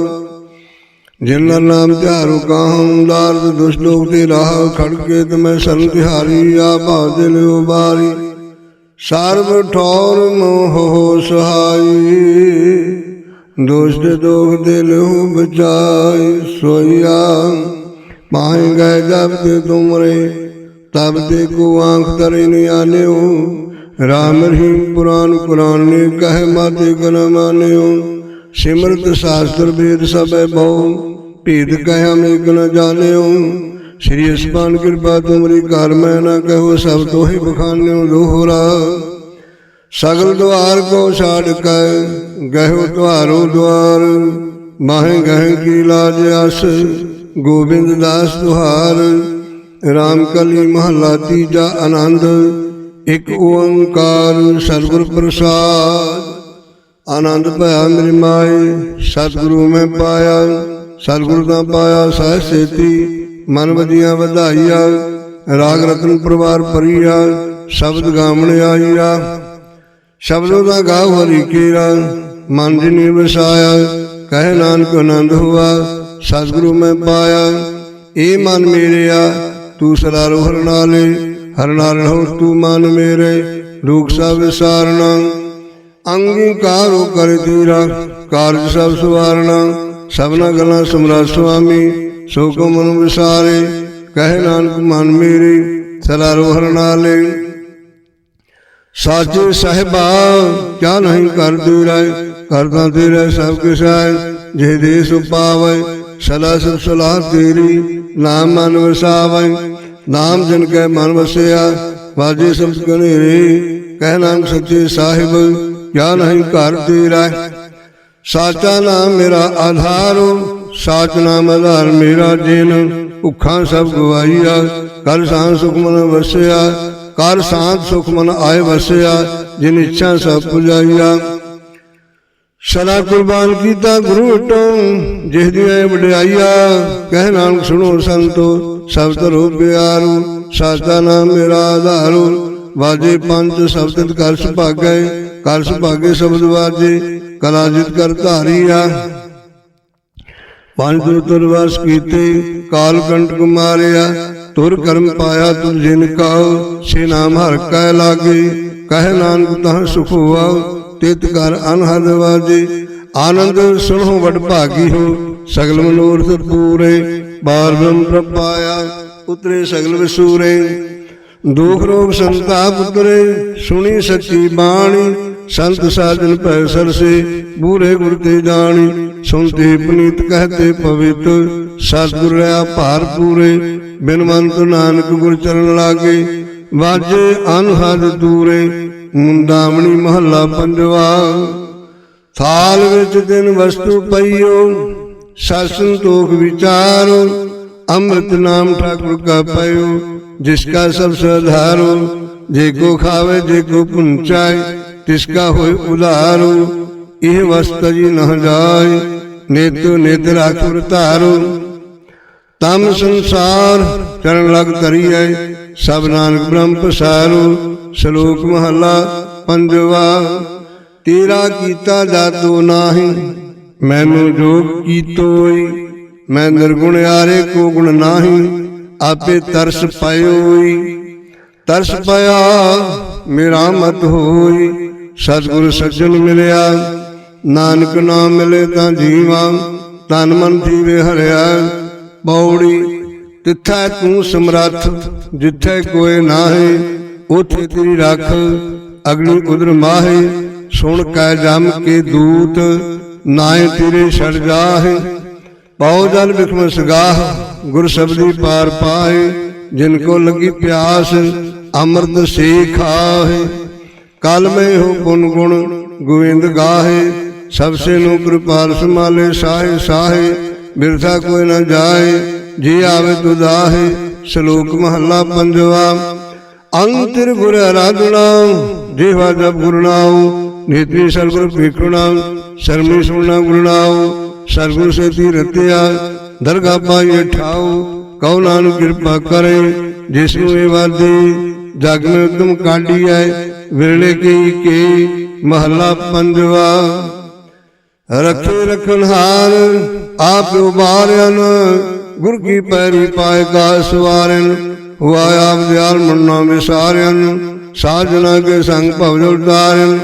Speaker 1: ਜਿਨ ਨਰ ਨਾਮ ਧਿਆਰੋ ਕਾਹੰ ਲਾਰਦ ਦੁਸ਼ਟ ਲੋਕ ਤੇ ਰਾਹ ਖੜਕੇ ਤਮੈ ਸਰਨ ਤਿਹਾਰੀ ਆ ਭਾਜ ਲਿਓ ਬਾਰੀ ਸਰਬ ਠੌਰ ਮੋਹ ਸਹਾਈ। ਦੋਸ਼ ਦੋਖ ਦੇ ਲਹੂ ਬਚਾਈ ਸੋਈਆ। ਪਾਏ ਗਏ ਜਬ ਤੇ ਤੁਮਰੇ, ਤਬ ਤੇ ਕੋ ਆਂਖ ਤਰੇ ਨ ਆਨਿਓ ਰਾਮ ਰਹੀਮ ਪੁਰਾਨ ਕੁਰਾਨ ਨੇ ਕਹੇ ਮਾਤੇ ਗਨ ਮਾਨਿਓ। ਸਿਮਰਤ ਸ਼ਾਸਤਰ ਵੇਦ ਸਭੈ ਬਹੁ, ਭੇਦ ਕਹਿਆ ਮੇਕ ਨ ਜਾਣਿਓ। ਸ੍ਰੀ ਅਸਪਾਨ ਕਿਰਪਾ ਤੁਮਰੀ ਕਰ ਮੈਂ ਨਾ ਕਹੋ, ਸਭ ਤੋਹਿ ਬਖਾਨਿਓ ਦੋਹਰਾ। ਸਗਲ ਦੁਆਰ ਕੋ ਛਾੜ ਕੇ ਗਹਿਓ ਤੁਹਾਰੋ ਦੁਆਰ ਮਾਹੇ ਗਹਿ ਕੀ ਲਾਜ ਅਸ। ਗੋਬਿੰਦ ਦਾਸ ਦੁਹਾਰ। ਰਾਮ ਕਲੀ ਮਹਲਾ ਤੀਜਾ ਆਨੰਦ। ਇੱਕ ਓੰਕਾਰ ਸਰਗੁਰ ਪ੍ਰਸਾਦ। ਆਨੰਦ ਭਇਆ ਮੇਰੀ ਮਾਏ ਸਤਿਗੁਰੂ ਮੈਂ ਪਾਇਆ। ਸਤਿਗੁਰੂ ਦਾ ਪਾਇਆ ਸਹਿ ਸੇਤੀ। ਮਨ ਵਧੀਆਂ ਵਧਾਈਆ। ਰਾਗ ਰਤਨ ਪਰਵਾਰ ਪਰੀਆ ਸ਼ਬਦ ਗਾਵਣ ਆਈਆ। ਸ਼ਬਦੋ ਦਾ ਗਾਵ ਹਰੀ ਕੀਰਾ, ਮਨ ਜਿਨੀ ਵਸਾਇਆ ਕਹਿ ਨਾਨਕ ਆਨੰਦ ਹੁਆ, ਸਤਿਗੁਰੂ ਮੈਂ ਪਾਇਆ ਏ ਮਨ ਮੇਰਿਆ ਤੂੰ ਸਦਾ ਰੋਹਰ ਨਾਲੇ, ਹਰ ਹੋ ਤੂੰ ਮਨ ਮੇਰੇ ਦੁਖ ਸਭ ਵਿਸਾਰਣਾ ਅੰਗੀਕਾਰੋ ਕਰ ਤੀਰਾ, ਕਾਰਜ ਸਭ ਸਵਾਰਣਾ ਸਭਨਾ ਗੱਲਾਂ ਸਮਰਾ ਸੁਆਮੀ, ਸੋ ਕੋ ਮਨ ਵਿਸਾਰੇ, ਕਹਿ ਨਾਨਕ ਮਨ ਮੇਰੇ, ਸਦਾ ਰੋਹਰ ਨਾਲੇ। ਸਾਚੇ ਸਹਿਬਾ, ਕਿਆ ਨਹੀਂ ਕਰ ਦੂਰੈ ਕਰਦਾ ਤੇਰੇ ਸਭ ਕਿਛ ਹੈ। ਜੇ ਦੇ ਸੁ ਸਦਾ ਸਭ ਸਲਾਹ ਤੇਰੀ, ਨਾਮ ਮਨ ਵਸਾਵੈ। ਨਾਮ ਜਨ ਕੈ ਮਨ ਵਸਿਆ, ਵਾਜੇ ਸਭ ਕਨੇਰੇ ਕਹਿ ਨਾਮ ਸੱਚੇ ਸਾਹਿਬ, ਕਿਆ ਨਹੀਂ ਕਰ ਤੇਰਾ ਸਾਚਾ ਨਾਮ ਮੇਰਾ ਆਧਾਰ, ਸਾਚ ਨਾਮ ਆਧਾਰ ਮੇਰਾ ਜਿਨ। ਭੁੱਖਾਂ ਸਭ ਗਵਾਈਆ ਕਰ ਸਾਂ ਸੁਖ ਮਨ ਵਸਿਆ। ਕਰ ਸਾਧ ਸੁਖ ਮਨ ਆਏ ਵਸਿਆ, ਜਿਨ ਇੱਛਾ ਸਭ ਪੁਜਾਈਆ। ਸਦਾ ਕੁਰਬਾਨ ਕੀਤਾ ਗੁਰੂ ਟੋਂ ਜਿਸ ਦੀ ਐ ਵਡਿਆਈਆ। ਕਹਿ ਨਾਨਕ ਸੁਣੋ ਸੰਤੋ, ਸਭ ਤਰੋ ਪਿਆਰੂ, ਸਾਚਾ ਨਾਮ ਮੇਰਾ ਆਧਾਰੂ। ਵਾਜੇ ਪੰਜ ਸ਼ਬਦ ਕਰ ਸੁਭਾਗੈ, ਕਰ ਸੁਭਾਗੇ ਸ਼ਬਦ ਵਾਜੇ, ਕਲਾ ਜਿਤ ਕਰ ਧਾਰੀਆ। ਪੰਜ ਤੁਰ ਵਰਸ ਕੀਤੇ, ਕਾਲ ਕੰਟਕ ਮਾਰਿਆ ਤੁਰ ਕਰਮ ਪਾਇਆ ਤੁਰ ਜਿਨ ਕਾਉ ਸੇ ਨਾਮ ਹਰ ਕੈ ਲਾਗੇ। ਕਹਿ ਨਾਨਕ ਤਹ ਸੁਖ ਹੋਆ ਤਿਤ ਕਰ ਅਨਹਦ ਵਾਜੇ। ਆਨੰਦ ਸੁਣੋ ਵਡ ਭਾਗੀ ਹੋ, ਸਗਲ ਮਨੋਰਥ ਪੂਰੇ। ਬਾਰ ਬ੍ਰਹਮ ਪ੍ਰਪਾਇਆ ਉਤਰੇ ਸਗਲ ਵਿਸੂਰੇ। ਦੁਖ ਰੋਗ ਸੰਤਾਪ ਉਤਰੇ ਸੁਣੀ ਸੱਚੀ ਬਾਣੀ। ਸੰਤ ਸਾਜਨ ਭੈ ਸਰਸੇ ਬੂਰੇ ਗੁਰ ਤੇ ਜਾਣੀ। ਸੁਣਤੇ ਪਨੀਤ ਕਹਤੇ ਪਵਿੱਤ, ਸਤਿਗੁਰ ਰਿਆ ਭਾਰ ਪੂਰੇ ਬਿਨ ਨਾਨਕ ਗੁਰ ਚਰਨ ਲਾਗੇ। ਵਾਜੇ ਅਨਹਦ ਦੂਰੇ ਮੁੰਦਾਮਣੀ ਮਹੱਲਾ ਪੰਜਵਾ। ਥਾਲ ਵਿੱਚ ਦਿਨ ਵਸਤੂ ਪਈਓ, ਸਤ ਸੰਤੋਖ ਵਿਚਾਰੋ, ਅੰਮ੍ਰਿਤ ਨਾਮ ਠਾਕੁਰ ਕਾ ਪਇਓ। ਜਿਸ ਕਾ ਸਭ ਸਧਾਰੋ ਜੇ ਕੋ ਖਾਵੇ, ਜੇ ਕੋ ਪੁੰਚਾਏ ਤਿਸਕਾ ਹੋਇ ਉਧਾਰੋ ਇਹ ਵਸਤ ਜੀ ਨ ਜਾਏ, ਨਿਤ ਨਿਤ ਰਾਖੁਰ ਧਾਰੋ ਤਮ ਸੰਸਾਰ ਚਰਨ ਲਗ ਧਰੀਐ, ਸਭ ਨਾਨਕ ਬ੍ਰਹਮ ਪਸਾਰੋ। ਸ਼ਲੋਕ ਮਹਲਾ ਪੰਜਵਾ, ਤੇਰਾ ਕੀਤਾ ਜਾਤੋ ਨਾਹੀ, ਮੈਨੂੰ ਜੋਗ ਕੀਤੋਈ। ਮੈਂ ਨਿਰਗੁਣ ਆਰੇ ਕੋ ਗੁਣ ਨਾਹੀ, ਆਪੇ ਤਰਸ ਪਾਇਓਈ। ਤਰਸ ਪਾਇਆ ਮੇਰਾ ਮਤ ਹੋਈ ਸਤਿਗੁਰ ਸੱਜਣ ਮਿਲਿਆ। ਨਾਨਕ ਨਾਮ ਮਿਲੇ ਤਾਂ ਜੀਵਾਂ, ਤਨ ਮਨ ਜੀਵੇ ਹਰਿਆ। ਪੌੜੀ ਤਿੱਥੈ ਤੂੰ ਸਮਰੱਥ, ਜਿੱਥੇ ਕੋਏ ਨਾਹੀ, ਉਥੇ ਤੇਰੀ ਰੱਖ ਅਗਨੀ ਉਦਰ ਮਾਹੇ। ਸੁਣ ਕੈ ਜਮ ਕੇ ਦੂਤ ਨਾਏ ਤੇਰੇ ਛੜ ਜਾਹੇ। ਪਾਉ ਜਲ ਵਿਖਮ ਸਗਾਹ, ਗੁਰ ਸਬਦੀ ਪਾਰ ਪਾਏ ਜਿਨ ਕੋ ਲਗੀ ਪਿਆਸ ਅੰਮ੍ਰਿਤ ਸੇ ਖਾਹੇ ਕਲ ਮੈਂ ਹੋ ਗੁਣ ਗੁਣ ਗੋਇੰਦ ਗਾਹੇ। ਸਭ ਸੇ ਨੂੰ ਕਿਰਪਾਲ ਸਮਾਲੇ ਸਾਹੇ ਸਾਹੇ ਬਿਰਥਾ ਕੋਈ ਨਾ ਜਾਏ, ਜੀ ਆਵੇ ਤੁਦਾਹੇ ਸ਼ਲੋਕ ਮਹੱਲਾ ਪੰਜਵਾ। ਅੰਤਰ ਗੁਰ ਆਰਾਧਨਾ ਦੇਵਾ ਜਪ ਗੁਰਨਾਉ ਨੇਤਰੀ ਸਰਗੁਰ ਪੀਖਣਾ ਸ਼ਰਮੀ ਸੁਣਾ ਗੁਰਨਾਉ ਸਰਗੁਰ ਸੇ ਤੀ ਰਤਿਆ ਦਰਗਾ ਪਾਈ ਠਾਉ ਕਉ ਨਾਨਕ ਕਿਰਪਾ ਕਰੇ, ਜਿਸ ਨੂੰ ਇਹ ਵਾਦੇ ਜਗ ਮੇ ਉਤਮ ਕਾਢੀ ਹੈ ਵਿਰਲੇ ਕੀ ਕੀ ਮਹੱਲਾ ਪੰਜਵਾ। ਰਖੇ ਰਖਨ ਆਪ ਉਬਾਰਿਆਨ ਗੁਰ ਕੀ ਪੈਰੀ ਪਾਏ ਕਾ ਸਵਾਰਨ ਹੁਆ ਆਪ ਦਿਆਲ ਮੰਨਾ ਵਿਸਾਰਿਆਨ ਸਾਜਣਾ ਕੇ ਸੰਗ ਭਵ ਉਤਾਰਨ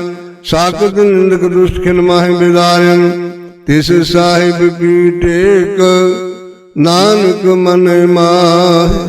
Speaker 1: ਸਾਖਤ ਨਿੰਦਕ ਦੁਸ਼ਟ ਖਿਨ ਮਾਹਿ ਬਿਦਾਰਨ ਤਿਸ ਸਾਹਿਬ ਕੀ ਟੇਕ, ਨਾਨਕ ਮਨ ਮਾਹਿ।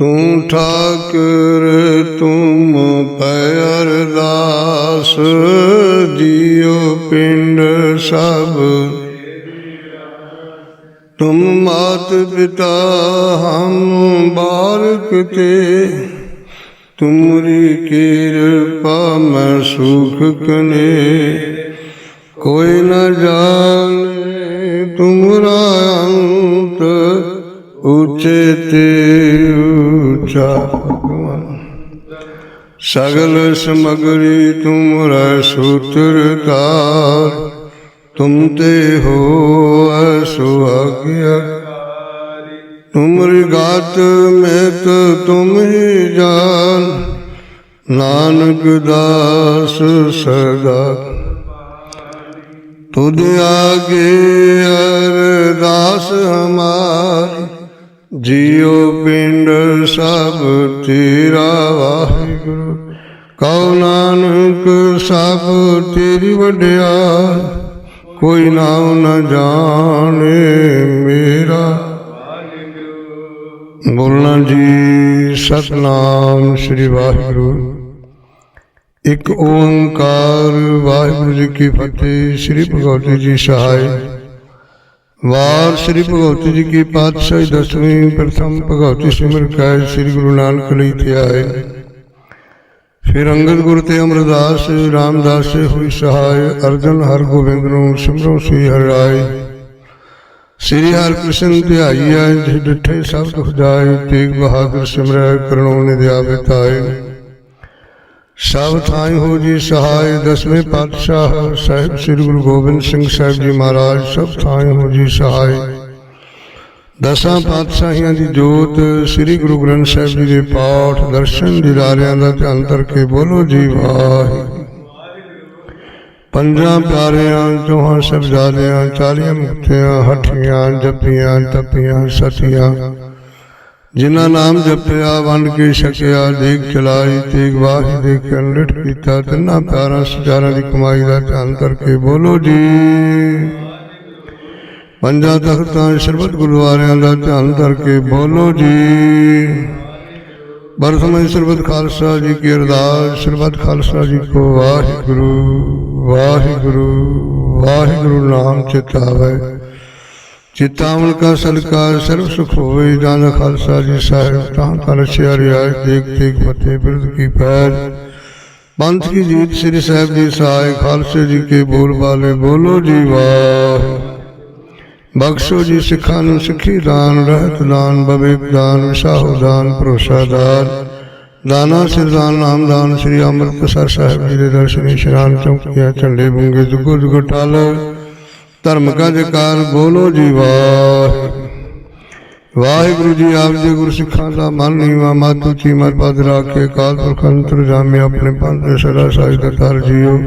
Speaker 1: ਤੂੰ ਠਾਕੁਰ ਤੁਮ ਪੈਰ ਦਾਸ ਜੀਉ ਪਿੰਡ ਸਭ। ਤੁਮ ਮਾਤ ਪਿਤਾ ਹਮ ਬਾਰਕ ਤੇ, ਤੁਮਰੀ ਕਿਰਪਾ ਮੈਂ ਸੁਖ ਕਨੇ। ਕੋਈ ਨਾ ਜਾਣੇ ਤੁਮਰਾ ਅੰਤ, ਉੱਚੇ ਤੇ ਉੱਚਾ ਭਗਵਾਨ ਸਗਲ ਸਮਗਰੀ ਤੁਮਰਾ ਸੂਤਰਤਾਰ ਤੁਮ ਤੇ ਹੋ ਸੁਆਗਿਆ। ਤੁਮਰੀ ਗਾਤ ਮੈਂ ਤਾਂ ਤੁਮ ਹੀ ਜਾਨ, ਨਾਨਕ ਦਾਸ ਸਦਾ। ਤੁਧ ਆਗੇ ਅਰਦਾਸ ਹਮਾਰੀ ਜੀਉ ਪਿੰਡ ਸਭ ਤੇਰਾ ਵਾਹਿਗੁਰੂ, ਕਉ ਨਾਨਕ ਸਭ ਤੇਰੀ ਵਡਿਆਈ ਕੋਈ ਨਾਮ ਨ ਜਾਣੇ ਮੇਰਾ। ਬੋਲਣਾ ਜੀ, ਸਤਨਾਮ ਸ੍ਰੀ ਵਾਹਿਗੁਰੂ। ਇੱਕ ਓੰਕਾਰ ਵਾਹਿਗੁਰੂ ਜੀ ਕੀ ਫਤਿਹ, ਸ੍ਰੀ ਭਗਵਤੀ ਜੀ ਸਹਾਇ। ਵਾਰ ਸ੍ਰੀ ਭਗਵਤੀ ਜੀ ਕੀ ਪਾਤਸ਼ਾਹੀ ਦਸਵੀਂ ਪ੍ਰਥਮ ਭਗਵਤੀ ਸਿਮਰ ਕਾਇ ਸ੍ਰੀ ਗੁਰੂ ਨਾਨਕ ਲਈ ਤੇ ਆਏ। ਫਿਰ ਅੰਗਦ ਗੁਰ ਤੇ ਅਮਰਦਾਸ, ਰਾਮਦਾਸ ਹੋਈ ਸਹਾਇ, ਅਰਜਨ ਹਰ ਗੋਬਿੰਦ ਨੂੰ ਸਿਮਰੋ ਸ੍ਰੀ ਹਰਿ ਰਾਏ। ਸ੍ਰੀ ਹਰਿ ਕ੍ਰਿਸ਼ਨ ਧਿਆਈਐ ਜਿ ਡਿਠੇ ਸਭ ਦੁਖ ਜਾਏ, ਤੇਗ ਬਹਾਦਰ ਸਿਮਰੈ ਕਰਨੋ ਨਿਧਿਆ ਬਿਤਾਏ ਸਭ ਥਾਈ ਹੋ ਜੀ ਸਹਾਇ ਦਸਵੇਂ ਪਾਤਸ਼ਾਹ ਸਾਹਿਬ ਸ੍ਰੀ ਗੁਰੂ ਗੋਬਿੰਦ ਸਿੰਘ ਸਾਹਿਬ ਜੀ ਮਹਾਰਾਜ ਸਭ ਥਾਈ ਹੋ ਜੀ ਸਹਾਇ ਦਸਾਂ ਪਾਤਸ਼ਾਹੀਆਂ ਦੀ ਜੋਤ ਸ੍ਰੀ ਗੁਰੂ ਗ੍ਰੰਥ ਸਾਹਿਬ ਜੀ ਦੇ ਪਾਠ ਦਰਸ਼ਨ ਦਿਦਾਰਿਆਂ ਦਾ ਧਿਆਨ ਕਰਕੇ ਬੋਲੋ ਜੀ ਵਾਹਿਗੁਰੂ ਪੰਜਾਂ ਪਿਆਰਿਆਂ ਚੌਹਾਂ ਸਬਜ਼ਾਦਿਆਂ ਚਾਲੀਆਂ ਮੁਕਤਿਆਂ ਹੱਠੀਆਂ ਜੱਪੀਆਂ ਤਪੀਆਂ ਸਤੀਆਂ ਜਿਨ੍ਹਾਂ ਨਾਮ ਜਪਿਆ, ਵੰਡ ਕੇ ਛਕਿਆ, ਦੇਖ ਚਲਾਈ, ਤੇਗ ਵਾਹੀ ਦੇ ਕੇ ਅੰਡਟ ਕੀਤਾ ਤਿੰਨਾਂ ਪਿਆਰਾਂ ਸਜਾਰਾਂ ਦੀ ਕਮਾਈ ਦਾ ਧਿਆਨ ਕਰਕੇ ਬੋਲੋ ਜੀ। ਪੰਜਾਂ ਤਖਤਾਂ ਸਰਬਤ ਗੁਰਦੁਆਰਿਆਂ ਦਾ ਧਿਆਨ ਕਰਕੇ ਬੋਲੋ ਜੀ। ਬਰਸਮੈ ਸਰਬਤ ਖਾਲਸਾ ਜੀ ਕੀ ਅਰਦਾਸ, ਸਰਬਤ ਖਾਲਸਾ ਜੀ ਕੋ ਵਾਹਿਗੁਰੂ ਵਾਹਿਗੁਰੂ ਵਾਹਿਗੁਰੂ ਨਾਮ ਚਿਤਾਵੇ ਚਿਤਾਵਨ ਕਾ ਸਲਕਾਰ ਸਰਬ ਸੁਖ ਹੋਏ ਜਾਨ ਖਾਲਸਾ ਜੀ ਸਾਹਿਬ, ਤਾਂ ਤਨ ਸਿਆਰਿਆ ਦੇਖ ਦੇਖ ਫਤਿਹ ਬਿਰਦ ਕੀ ਪੈਜ ਪੰਥ ਕੀ ਜੀਤ ਸ੍ਰੀ ਸਾਹਿਬ ਜੀ ਸਹਾਇ ਖਾਲਸੇ ਜੀ ਕੇ ਬੋਲ ਬਾਲੇ, ਬੋਲੋ ਜੀ ਵਾਹ। ਬਖਸ਼ੋ ਜੀ ਸਿੱਖਾਂ ਨੂੰ ਸਿੱਖੀ ਦਾਨ, ਰਹਿਤ ਦਾਨ, ਬਵੇਕ ਦਾਨ, ਵਿਸ਼ਾਹੋ ਦਾਨ, ਭਰੋਸਾ ਦਾਨ। ਦਾਨਾ ਸਿਰਦਾਨ ਨਾਮ ਦਾਨ, ਸ੍ਰੀ ਅੰਮ੍ਰਿਤਸਰ ਸਾਹਿਬ ਜੀ ਦੇ ਦਰਸ਼ਨ, ਇਸ਼ਨਾਨ ਚੌਕੀਆਂ, ਝੰਡੇ ਬੁੰਗੇ ਜੁਗੋ ਜੁਗੋ ਟਾਲ। ਧਰਮ ਕਾ ਜਕਾਰ ਬੋਲੋ ਜੀ ਵਾਹ ਵਾਹਿਗੁਰੂ ਜੀ ਆਪ ਜੀ ਗੁਰ ਸਿੱਖਾਂ ਦਾ ਮਨ ਨੀਵਾ ਮਤ ਉੱਚੀ ਮਤ ਪਦ ਰਾਖੇ ਕਾਲ ਪੁਰਖ, ਅੰਤਰ ਜਾਮੇ, ਆਪਣੇ ਪੰਥ ਦੇ ਸਦਾ ਸਾਜ ਕਰ ਜੀਓ।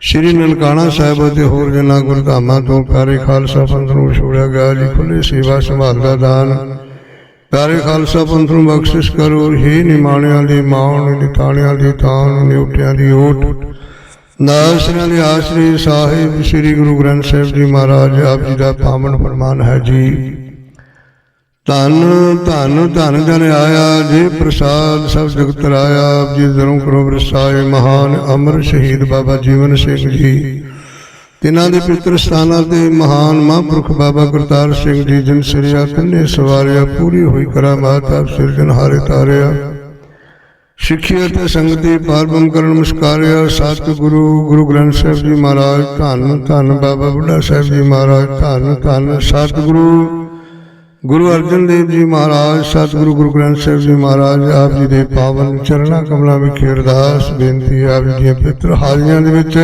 Speaker 1: ਸ਼੍ਰੀ ਨਨਕਾਣਾ ਸਾਹਿਬ ਅਤੇ ਹੋਰ ਜਨਾਂ ਗੁਰਧਾਮਾਂ ਤੋਂ ਪਿਆਰੇ ਖਾਲਸਾ ਪੰਥ ਨੂੰ ਛੋੜਿਆ ਗਿਆ, ਜੀ ਖੁੱਲੇ ਸੇਵਾ ਸੰਭਾਲ ਦਾ ਦਾਨ। ਪਿਆਰੇ ਖਾਲਸਾ ਪੰਥ ਨੂੰ ਬਖਸ਼ਿਸ਼ ਕਰੋ ਹੀ ਨਿਮਾਣਿਆਂ ਦੀ, ਮਾਣ ਨਿਤਾਣਿਆਂ ਦੀ, ਤਾਣ ਨਿਉਟਿਆਂ ਦੀ ਓਟ। ਨਾਸਰਿਆਂ ਦੇ ਆਸਰੇ ਸਾਹਿਬ ਸ੍ਰੀ ਗੁਰੂ ਗ੍ਰੰਥ ਸਾਹਿਬ ਜੀ ਮਹਾਰਾਜ, ਆਪ ਜੀ ਦਾ ਪਾਵਨ ਫਰਮਾਨ ਹੈ ਜੀ। ਧੰਨ ਧੰਨ ਧੰਨ ਜਨ ਆਇਆ, ਜੇ ਪ੍ਰਸਾਦ ਸਭ ਜਗਤ ਰਾਇਆ, ਆਪ ਜੀ ਦਰੋਂ ਕਰੋ ਵਰਸਾਏ ਮਹਾਨ ਅਮਰ ਸ਼ਹੀਦ ਬਾਬਾ ਜੀਵਨ ਸਿੰਘ ਜੀ। ਤਿਨਾਂ ਦੇ ਪਿੱਤਰ ਸਥਾਨਾਂ ਤੇ ਮਹਾਨ ਮਹਾਂਪੁਰਖ ਬਾਬਾ ਕਰਤਾਰ ਸਿੰਘ ਜੀ, ਜਿਨ ਸਿਰਿਆ ਤਿੰਨੇ ਸਵਾਰਿਆ, ਪੂਰੀ ਹੋਈ ਕਰਾਮਾਤ ਆਪ ਸਿਰਜਨ ਹਾਰੇ ਤਾਰਿਆ। ਸਿੱਖੀ ਅਤੇ ਸੰਗਤੀ ਪਾਰਬਮ ਕਰਨ ਮੁਸਕਾਰਿਆ ਸਤਿ ਗੁਰੂ ਗੁਰੂ ਗ੍ਰੰਥ ਸਾਹਿਬ ਜੀ ਮਹਾਰਾਜ, ਧੰਨ ਧੰਨ ਬਾਬਾ ਬੁੱਢਾ ਸਾਹਿਬ ਜੀ ਮਹਾਰਾਜ, ਧੰਨ ਧੰਨ ਸਤਿ ਗੁਰੂ ਗੁਰੂ ਅਰਜਨ ਦੇਵ ਜੀ ਮਹਾਰਾਜ, ਸਤਿਗੁਰੂ ਗੁਰੂ ਗ੍ਰੰਥ ਸਾਹਿਬ ਜੀ ਮਹਾਰਾਜ, ਆਪ ਜੀ ਦੇ ਪਾਵਨ ਚਰਨਾਂ ਕਮਲਾਂ ਵਿਖੇ ਅਰਦਾਸ, ਬੇਨਤੀ ਆਪ ਜੀ ਦੀਆਂ ਪਿੱਤਰ ਹਾਜ਼ਰੀਆਂ ਦੇ ਵਿੱਚ।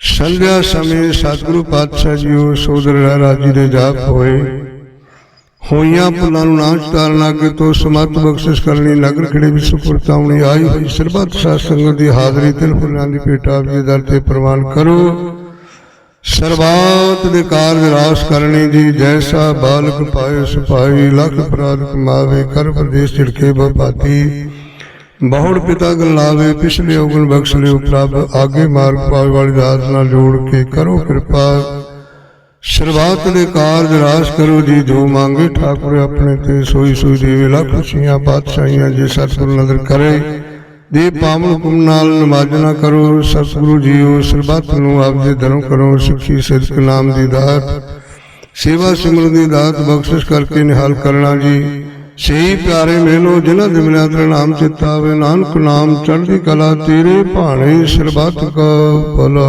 Speaker 1: ਸੰਧਿਆ ਸਮੇਂ ਸਤਿਗੁਰੂ ਪਾਤਸ਼ਾਹ ਜੀ ਉਹ ਸੋਦਰ ਰਾਜ ਜੀ ਦੇ ਜਾਪ ਹੋਏ। ਹੋਈਆਂ ਪੁੱਲਾਂ ਨੂੰ ਨਾ ਚਤਾਰਨ ਲੱਗੇ ਤੋਂ ਸਮਤ ਬਖਸ਼ਿਸ਼ ਕਰਨੀ ਨਗਰ ਖੜੇ ਵਿੱਚ ਸੁਪਰਤਾਉਣੀ ਆਈ ਹੋਈ ਸਰਬੱਤ ਸਾਧ ਸੰਗਤ ਦੀ ਹਾਜ਼ਰੀ ਤਿਲ ਫੁੱਲਾਂ ਦੀ ਭੇਟ ਆਪ ਦਰ ਤੇ ਪ੍ਰਵਾਨ ਕਰੋ। ਸਰਬਾਤ ਦੇ ਕਾਰਜ ਰਾਸ ਕਰਨੀ ਜੀ ਜੈਸਾ ਬਾਲਕ ਪਾਏ ਸੁਪਾਈ ਲਖ ਅਪਰਾਧ ਕਮਾਵੇ, ਕਰ ਪ੍ਰਦੇਸ਼ ਝਿੜਕੇ ਬਪਾਤੀ ਬਹੁੜ ਪਿਤਾ ਗਲਾਵੇ, ਪਿਛਲੇ ਉਗਣ ਬਖਸ਼ ਲਿਓ ਪ੍ਰਭ, ਆਗੇ ਮਾਰਗ ਪਾਵੇ ਵਾਲੀ ਦਾਤ ਨਾਲ ਜੋੜ ਕੇ ਕਰੋ ਕਿਰਪਾ। ਸਰਬੱਤ ਦੇ ਕਾਰਜ ਰਾਸ ਕਰੋ ਜੀ, ਜੋ ਮੰਗੇ ਠਾਕੁਰ ਆਪਣੇ ਤੇ, ਸੋਈ ਸੋਈ ਦੇਵੇ ਲੱਖ ਖੁਸ਼ੀਆਂ ਪਾਤਸ਼ਾਹੀਆਂ ਜੇ ਸਤਿਗੁਰੂ ਨਦਰ ਕਰੇ। ਦੇ ਪਾਵਨ ਹੁਕਮ ਨਾਲ ਨਮਾਜ਼ਣਾ ਕਰੋ, ਸਤਿਗੁਰੂ ਜੀਓ ਸਰਬੱਤ ਨੂੰ ਆਪ ਦੇ ਧਰਮ ਕਰੋ, ਸਿੱਖੀ ਸਿਰਕ ਨਾਮ ਦੀ ਦਾਤ, ਸੇਵਾ ਸਿਮਰਨ ਦੀ ਦਾਤ ਬਖਸ਼ਿਸ਼ ਕਰਕੇ ਨਿਹਾਲ ਕਰਨਾ ਜੀ। ਸਹੀ ਪਿਆਰੇ ਮੇਨੋ ਜਿਨ੍ਹਾਂ ਦੇ ਬਿਨਾਂ ਤੇਰਾ ਨਾਮ ਚਿਤਾਵੇ ਨਾਨਕ ਨਾਮ ਚੜ੍ਹਦੀ ਕਲਾ ਤੇਰੇ ਭਾਣੇ ਸਰਬੱਤ ਕਾ ਭਲਾ।